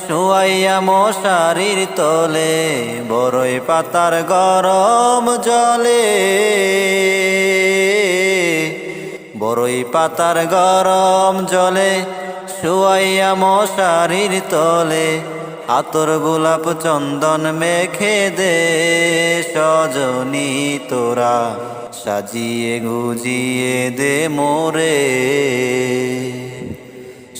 শুয়াইয়া মশারির তলে বড়ই পাতার গরম জলে। বড়ই পাতার গরম জলে, শুয়াইয়া মশারির তলে, আতর গোলাপ চন্দন মেখে দে সজনী তোরা, সাজিয়ে গুজিয়ে দে মোরে।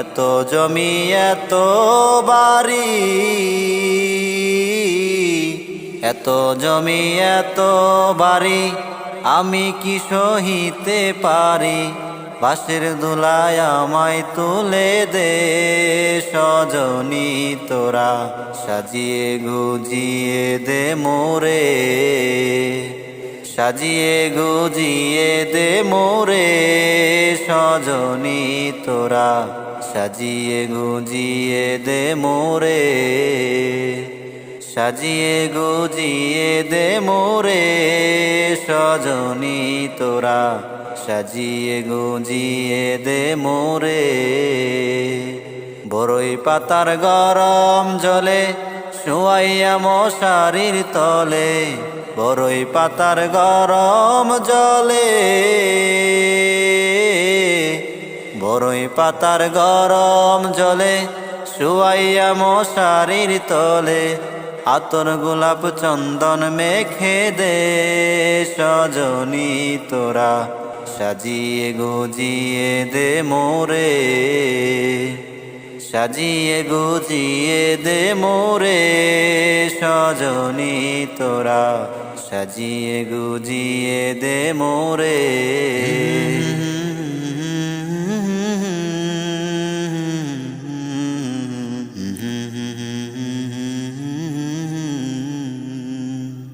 এত জমি, এত বাড়ি, এত জমি, এত বাড়ি, আমি কি সহিতে পারি? বাসের দুলায় আমায় তুলে দে সজনী তোরা, সাজিয়ে গুজিয়ে দে মোরে। সাজিয়ে গুজিয়ে দে মোরে সজনী তোরা সাজিয়ে গুজিয়ে দে মোরে। সাজিয়ে গুজিয়ে দে মোরে। সজনী তোরা, সাজিয়ে গুজিয়ে দে মোরে। বড়ই পাতার গরম জলে শুয়াইয়া মশারির তলে বড়ই পাতার গরম জলে। বড়ই পাতার গরম জলে, শুয়াইয়া মশারির তলে, আতর গোলাপ চন্দন মেখে দে সজনী তোরা, সাজিয়ে গুজিয়ে দে মোরে। সাজিয়ে গুজিয়ে দে মোরে, সজনী তোরা, সাজিয়ে গুজিয়ে দে মোরে।